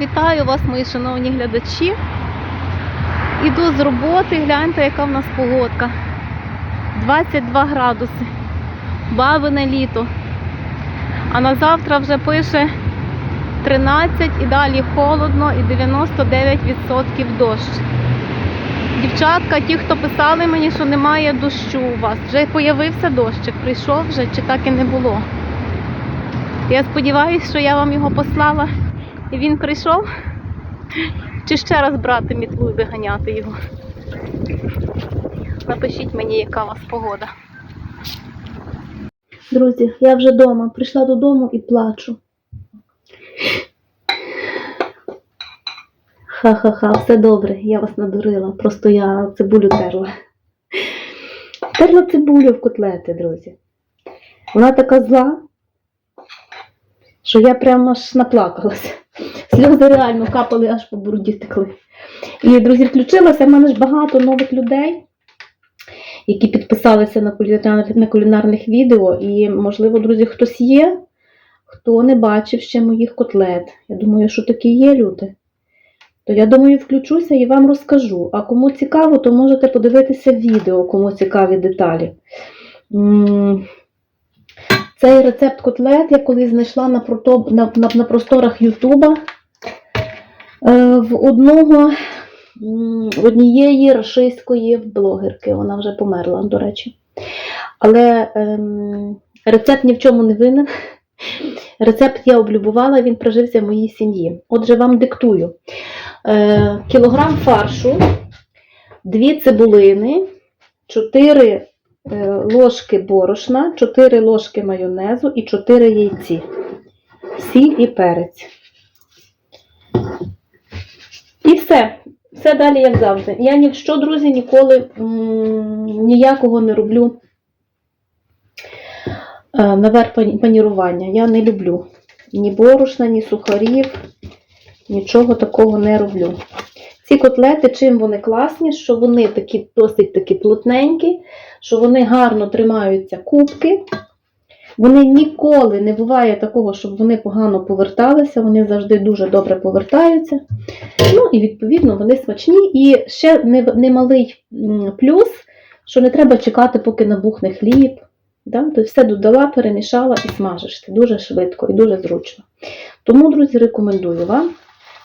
Вітаю вас, мої шановні глядачі. Іду з роботи, гляньте, яка в нас погодка. 22 градуси. Бабине літо. А на завтра вже пише 13 і далі холодно і 99% дощ. Дівчатка, ті, хто писали мені, що немає дощу у вас, вже появився дощик, прийшов вже чи так і не було. Я сподіваюся, що я вам його послала він прийшов. Чи ще раз брати мітлу і виганяти його? Напишіть мені, яка у вас погода. Друзі, я вже вдома. Прийшла додому і плачу. Ха-ха-ха, все добре, я вас надурила. Просто я цибулю терла. Терла цибулю в котлети, друзі. Вона така зла, що я прямо аж наплакалася. Сльози реально капали аж по бороді текли. І, друзі, включилося. В мене ж багато нових людей, які підписалися на кулінарних, на кулінарних відео. І, можливо, друзі, хтось є, хто не бачив ще моїх котлет. Я думаю, що такі є люди. То я думаю, включуся і вам розкажу. А кому цікаво, то можете подивитися відео, кому цікаві деталі. Цей рецепт котлет я колись знайшла на, на, на, на просторах Ютуба в одного однієї рашистської блогерки. Вона вже померла, до речі. Але ем, рецепт ні в чому не винен. Рецепт я облюбувала, він прожився в моїй сім'ї. Отже, вам диктую. Е, кілограм фаршу, дві цибулини, 4 е, ложки борошна, 4 ложки майонезу і 4 яйці. Сіль і перець. І все. Все далі, як завжди. Я ні друзі, ніколи ніякого не роблю е, наверх панірування. Я не люблю ні борошна, ні сухарів, нічого такого не роблю. Ці котлети, чим вони класні, що вони такі досить такі плотненькі, що вони гарно тримаються кубки. Вони ніколи не буває такого, щоб вони погано поверталися, вони завжди дуже добре повертаються. Ну і відповідно вони смачні. І ще немалий плюс, що не треба чекати, поки набухне хліб. Да? Тобто все додала, перемішала і смажиш. Це дуже швидко і дуже зручно. Тому, друзі, рекомендую вам.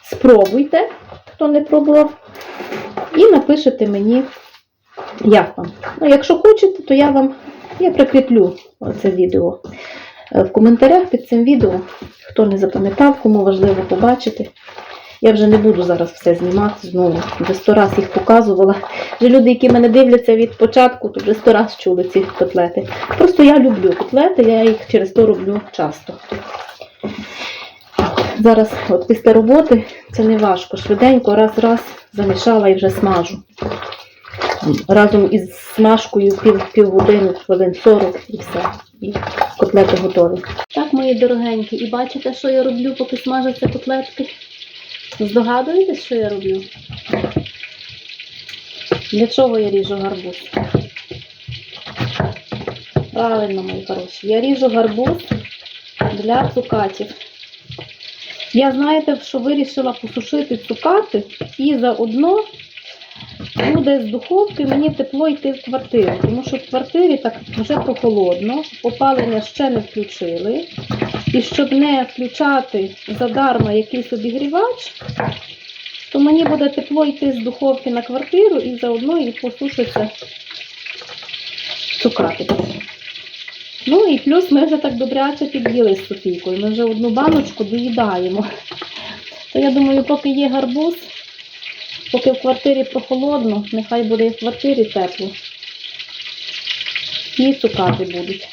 Спробуйте, хто не пробував, і напишете мені, як вам. Ну, якщо хочете, то я вам я прикріплю це відео е, в коментарях під цим відео. Хто не запам'ятав, кому важливо побачити. Я вже не буду зараз все знімати знову. Вже сто раз їх показувала. Вже люди, які мене дивляться від початку, то вже сто раз чули ці котлети. Просто я люблю котлети, я їх через то роблю часто. Зараз, от після роботи, це не важко. Швиденько, раз-раз замішала і вже смажу. Разом із смажкою пів, півгодини, хвилин 40 і все. І котлети готові. Так, мої дорогенькі, і бачите, що я роблю, поки смажаться котлетки? Здогадуєтесь, що я роблю? Для чого я ріжу гарбуз? Правильно, мої хороші. Я ріжу гарбуз для цукатів. Я, знаєте, що вирішила посушити цукати і заодно буде з духовки мені тепло йти в квартиру, тому що в квартирі так вже прохолодно, опалення ще не включили. І щоб не включати задарма якийсь обігрівач, то мені буде тепло йти з духовки на квартиру і заодно і посушиться цукати. Ну і плюс ми вже так добряче під'їли з Софійкою. Ми вже одну баночку доїдаємо. То я думаю, поки є гарбуз, поки в квартирі прохолодно, нехай буде і в квартирі тепло. І цукати будуть.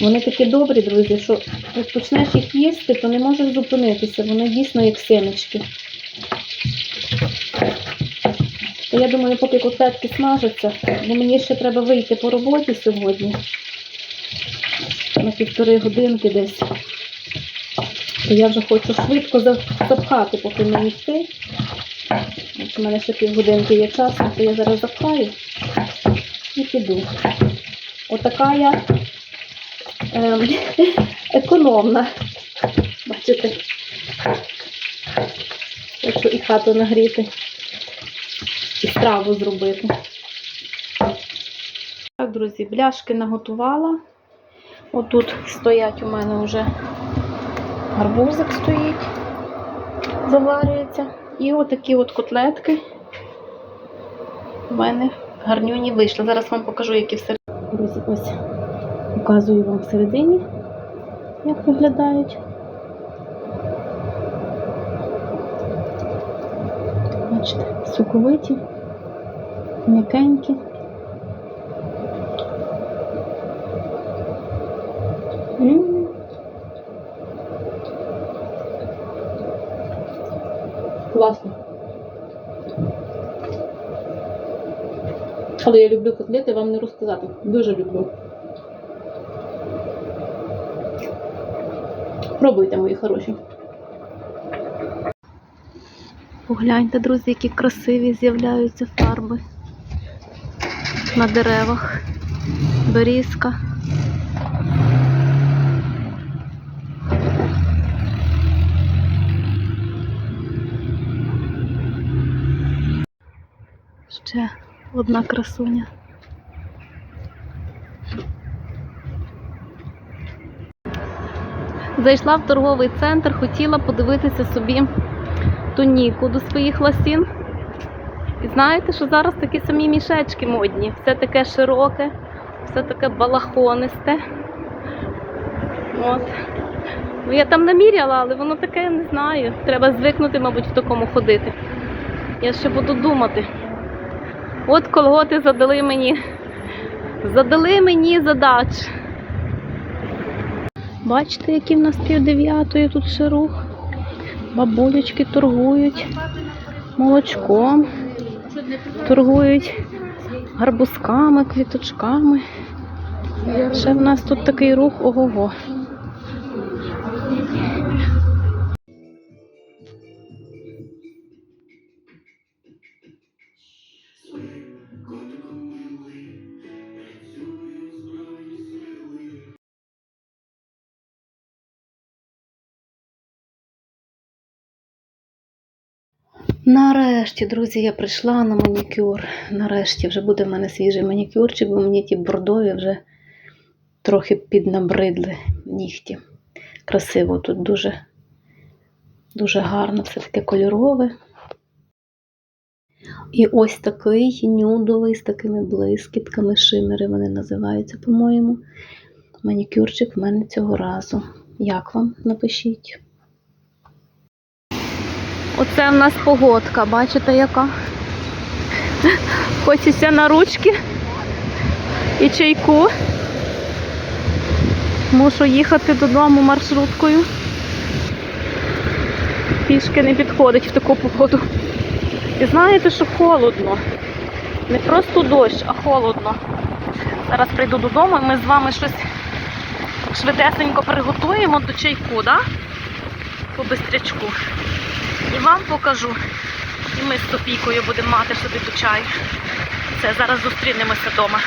Вони такі добрі, друзі, що як почнеш їх їсти, то не можеш зупинитися. Вони дійсно як семечки. То я думаю, поки котлетки смажаться, бо мені ще треба вийти по роботі сьогодні. На півтори годинки десь. Я вже хочу швидко запхати, поки мені йти. У мене ще півгодинки є часу, то я зараз запхаю і піду. Отака я ем, економна. бачите. Хочу і хату нагріти, і страву зробити. Так, друзі, бляшки наготувала. Отут стоять у мене вже гарбузик стоїть, заварюється. І отакі от котлетки в мене гарнюні вийшли. Зараз вам покажу, які всередині. Друзі, ось показую вам всередині, як виглядають. Бачите, соковиті, м'якенькі. М. Але я люблю котлети, вам не розказати. Дуже люблю. Пробуйте, мої хороші. Погляньте, друзі, які красиві з'являються фарби на деревах. Берізка. Ще одна красуня. Зайшла в торговий центр, хотіла подивитися собі туніку до своїх ласін. І знаєте, що зараз такі самі мішечки модні. Все таке широке, все таке балахонисте. От. Ну, я там наміряла, але воно таке, я не знаю. Треба звикнути, мабуть, в такому ходити. Я ще буду думати. От колготи задали мені. Задали мені задач. Бачите, який в нас пів дев'ятої тут ще рух. Бабулечки торгують молочком, торгують гарбузками, квіточками. Ще в нас тут такий рух ого-го. Нарешті, друзі, я прийшла на манікюр. Нарешті вже буде в мене свіжий манікюрчик, бо мені ті бордові вже трохи піднабридли нігті. Красиво тут дуже, дуже гарно, все таке кольорове. І ось такий нюдовий з такими блискітками, шимери вони називаються, по-моєму. Манікюрчик в мене цього разу. Як вам? Напишіть. Оце в нас погодка, бачите, яка? Хочеться на ручки і чайку. Мушу їхати додому маршруткою. Пішки не підходить в таку погоду. І знаєте, що холодно. Не просто дощ, а холодно. Зараз прийду додому і ми з вами щось швидесенько приготуємо до чайку, да? По бистрячку. І вам покажу. І ми з Софійкою будемо мати собі до чаю. Все, зараз зустрінемося вдома.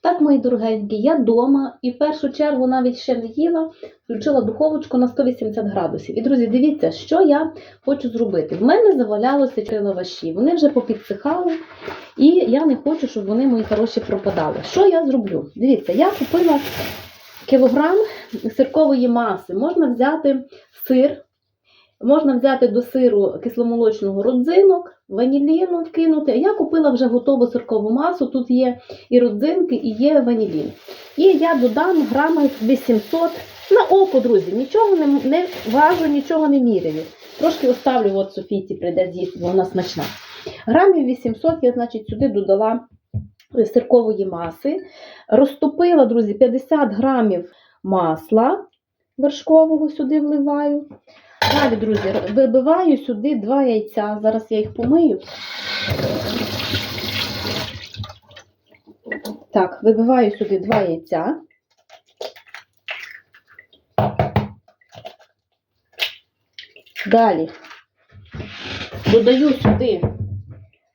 Так, мої дорогенькі, я вдома і в першу чергу навіть ще не їла, включила духовочку на 180 градусів. І, друзі, дивіться, що я хочу зробити. В мене завалялося три лаваші, вони вже попідсихали, і я не хочу, щоб вони мої хороші пропадали. Що я зроблю? Дивіться, я купила кілограм сиркової маси. Можна взяти сир. Можна взяти до сиру кисломолочного родзинок, ваніліну вкинути. Я купила вже готову сиркову масу. Тут є і родзинки, і є ванілін. І я додам грамів 800 на око, друзі. Нічого не, не важу, нічого не міряю. Трошки оставлю, от Софійці прийде з'їсти, вона смачна. Грамів 800 я, значить, сюди додала сиркової маси. Розтопила, друзі, 50 грамів масла вершкового сюди вливаю. Далі, друзі, вибиваю сюди два яйця. Зараз я їх помию. Так, вибиваю сюди два яйця. Далі додаю сюди,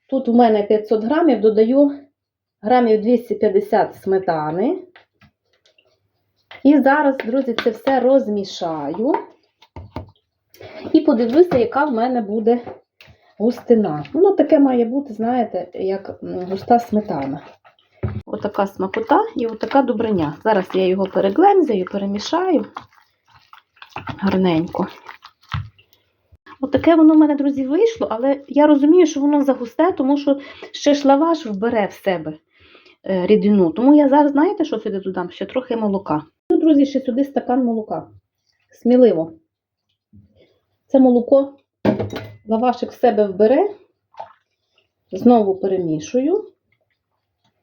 тут у мене 500 грамів, додаю грамів 250 сметани. І зараз, друзі, це все розмішаю. І подивлюся, яка в мене буде густина. Воно таке має бути, знаєте, як густа сметана. Отака смакота і отака добриня. Зараз я його переглемзяю, перемішаю гарненько. Отаке воно в мене, друзі, вийшло, але я розумію, що воно загусте, тому що ще ж лаваш вбере в себе е, рідину. Тому я зараз, знаєте, що сюди додам? Ще трохи молока. Ну, друзі, ще сюди стакан молока. Сміливо. Це молоко лавашик в себе вбере, знову перемішую.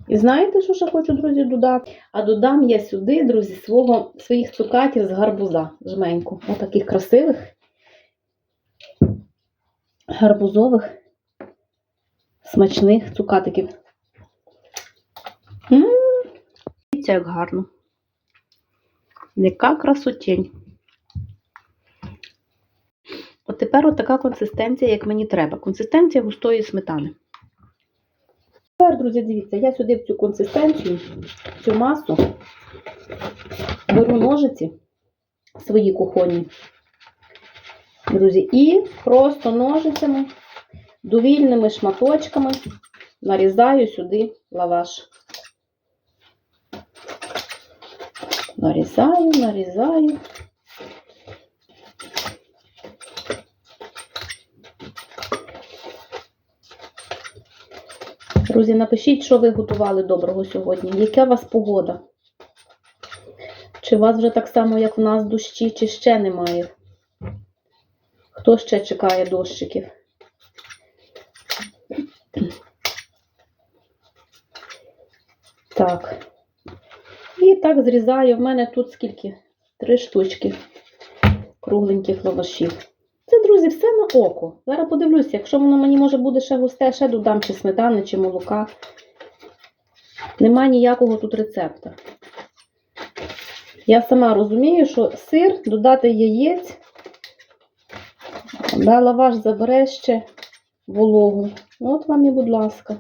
І знаєте, що ще хочу, друзі, додати? А додам я сюди, друзі, свого, своїх цукатів з гарбуза жменьку. Отаких красивих, гарбузових, смачних цукатиків. Дивіться, як гарно. Яка красотень. От тепер от така консистенція, як мені треба. Консистенція густої сметани. Тепер, друзі, дивіться, я сюди в цю консистенцію, в цю масу беру ножиці свої кухонні, друзі, і просто ножицями, довільними шматочками нарізаю сюди лаваш. Нарізаю, нарізаю. Друзі, напишіть, що ви готували доброго сьогодні. Яка у вас погода? Чи у вас вже так само, як в нас дощі, чи ще немає? Хто ще чекає дощиків? Так. І так зрізаю. В мене тут скільки? Три штучки кругленьких лавашів. Друзі, все на око. Зараз подивлюся, якщо воно мені може буде ще густе, ще додам чи сметани, чи молока. Нема ніякого тут рецепта. Я сама розумію, що сир, додати яєць, да, лаваш забере ще вологу. От вам і, будь ласка.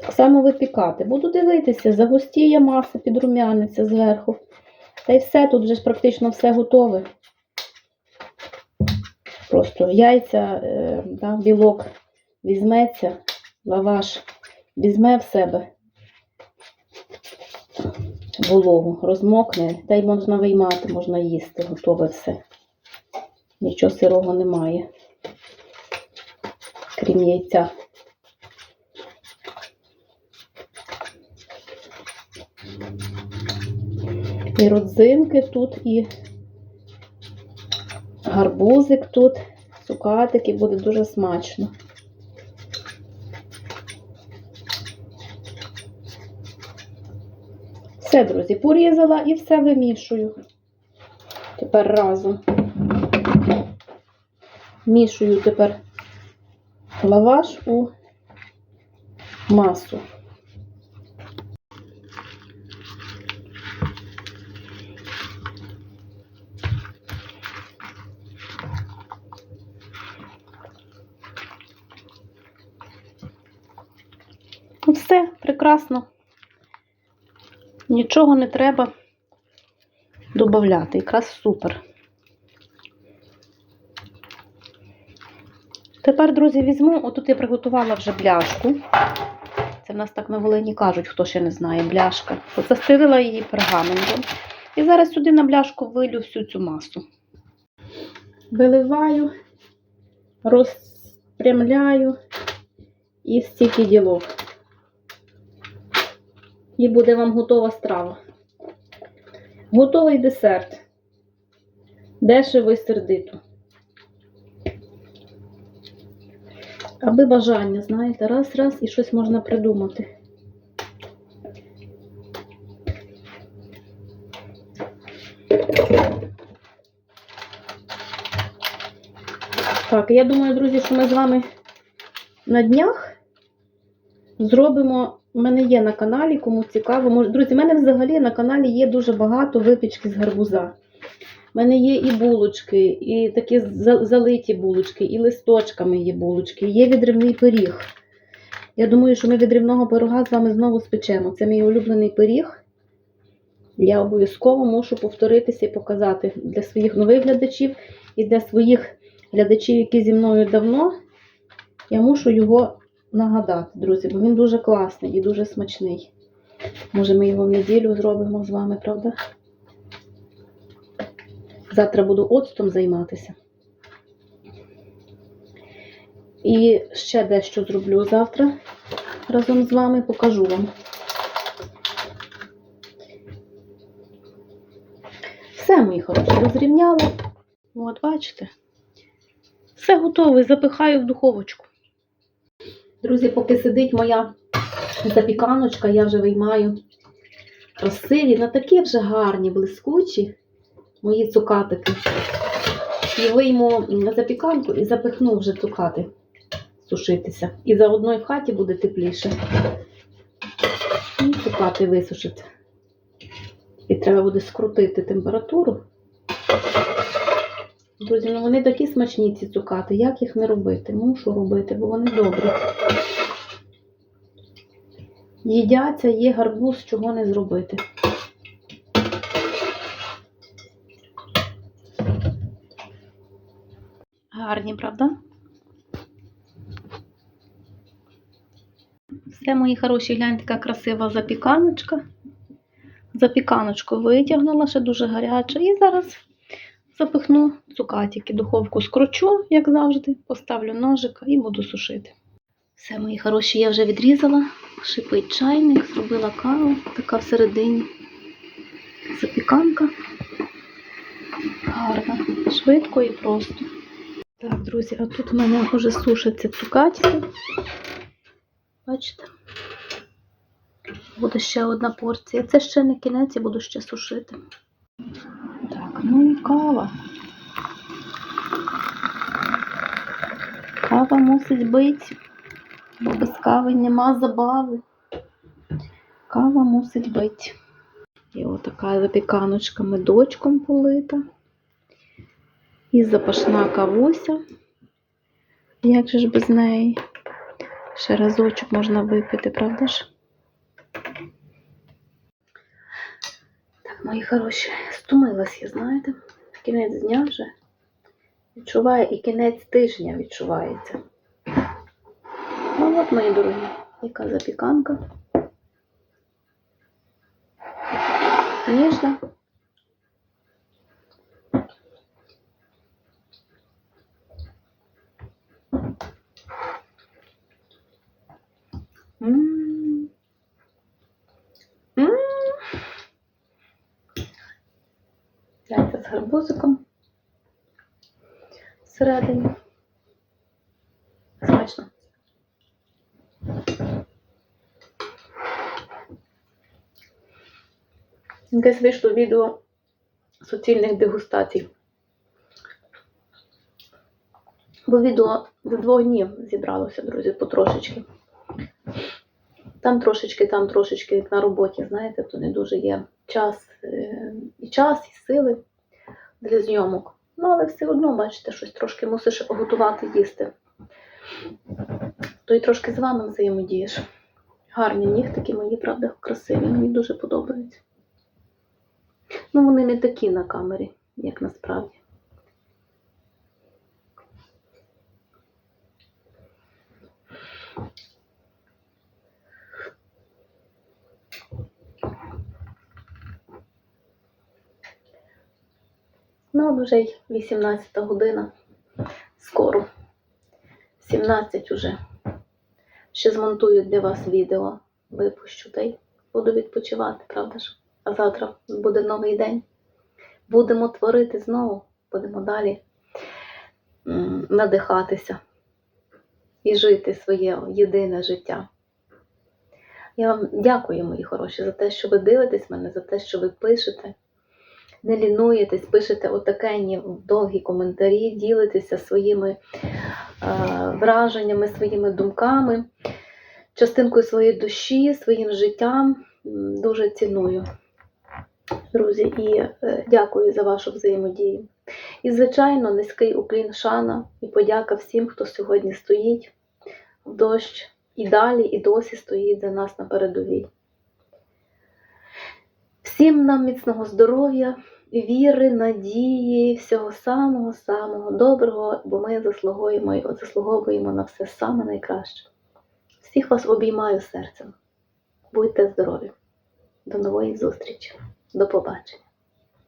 Так само випікати. Буду дивитися, загустіє маса, підрумяниться зверху. Та й все, тут вже ж практично все готове. Просто яйця, е, да, білок візьметься, лаваш візьме в себе вологу, розмокне, та й можна виймати, можна їсти, готове все. Нічого сирого немає, крім яйця. І родзинки тут, і гарбузик тут, цукатики, буде дуже смачно. Все, друзі, порізала і все вимішую. Тепер разом. Мішую тепер лаваш у масу. Ну, Все прекрасно. Нічого не треба додати. Якраз супер. Тепер, друзі, візьму, отут я приготувала вже бляшку. Це в нас так на Волині кажуть, хто ще не знає, бляшка. Застелила її пергаментом. І зараз сюди на бляшку вилю всю цю масу. Виливаю, розпрямляю і стільки ділок. І буде вам готова страва. Готовий десерт. Дешево і сердито. Аби бажання, знаєте, раз-раз і щось можна придумати. Так, я думаю, друзі, що ми з вами на днях зробимо. У мене є на каналі, кому цікаво. Друзі, в мене взагалі на каналі є дуже багато випічки з гарбуза. У мене є і булочки, і такі залиті булочки, і листочками є булочки, є відривний пиріг. Я думаю, що ми від рівного пирога з вами знову спечемо. Це мій улюблений пиріг. Я обов'язково мушу повторитися і показати для своїх нових глядачів і для своїх глядачів, які зі мною давно. Я мушу його нагадати, друзі, бо він дуже класний і дуже смачний. Може, ми його в неділю зробимо з вами, правда? Завтра буду оцтом займатися. І ще дещо зроблю завтра разом з вами, покажу вам. Все, мої хороші, розрівняла. От, бачите? Все готове, запихаю в духовочку. Друзі, поки сидить моя запіканочка, я вже виймаю красиві, на такі вже гарні, блискучі мої цукатики. І вийму запіканку і запихну вже цукати сушитися. І заодно і в хаті буде тепліше. І цукати висушаться. І треба буде скрутити температуру. Друзі, ну вони такі смачні, ці цукати. Як їх не робити? Мушу робити, бо вони добрі. Їдяться, є гарбуз, чого не зробити. Гарні, правда? Все, мої хороші, гляньте, така красива запіканочка. Запіканочку витягнула, ще дуже гаряча. І зараз запихну цукатики. Духовку скручу, як завжди, поставлю ножика і буду сушити. Все, мої хороші, я вже відрізала. Шипить чайник, зробила каву, така всередині. Запіканка. Гарна, швидко і просто. Так, друзі, а тут в мене вже сушаться цукатики. Бачите? Буде ще одна порція. Це ще не кінець, я буду ще сушити. Ну і кава. Кава мусить бити, бо без кави нема забави. Кава мусить бити. І отака запіканочка медочком полита. І запашна кавуся. Як же ж без неї? Ще разочок можна випити, правда ж? Мої хороші, стомилась я, знаєте. Кінець дня вже відчуває і кінець тижня відчувається. Ну от, мої дорогі, яка запіканка. Ніжна. М. М. Яйця з гарбузиком всередині. Смачно. Якесь вийшло відео суцільних дегустацій. Бо відео за двох днів зібралося, друзі, потрошечки. Там трошечки, там трошечки, як на роботі, знаєте, то не дуже є час е, і час, і сили для зйомок. Ну, але все одно, бачите, щось трошки мусиш готувати їсти. То й трошки з вами взаємодієш. Гарні нігтики мої, правда, красиві, мені дуже подобаються. Ну, вони не такі на камері, як насправді. Ну, вже й 18 година. Скоро. 17 уже. Ще змонтую для вас відео, випущу та й буду відпочивати, правда ж? А завтра буде новий день. Будемо творити знову, будемо далі надихатися і жити своє єдине життя. Я вам дякую, мої хороші, за те, що ви дивитесь мене, за те, що ви пишете не лінуєтесь, пишете отакенні довгі коментарі, ділитеся своїми е, враженнями, своїми думками, частинкою своєї душі, своїм життям. Дуже ціную, друзі, і е, дякую за вашу взаємодію. І, звичайно, низький уклін шана і подяка всім, хто сьогодні стоїть в дощ, і далі, і досі стоїть за нас на передовій. Всім нам міцного здоров'я, віри, надії, всього самого-самого доброго, бо ми заслуговуємо, заслуговуємо на все саме найкраще. Всіх вас обіймаю серцем. Будьте здорові! До нової зустрічі. До побачення.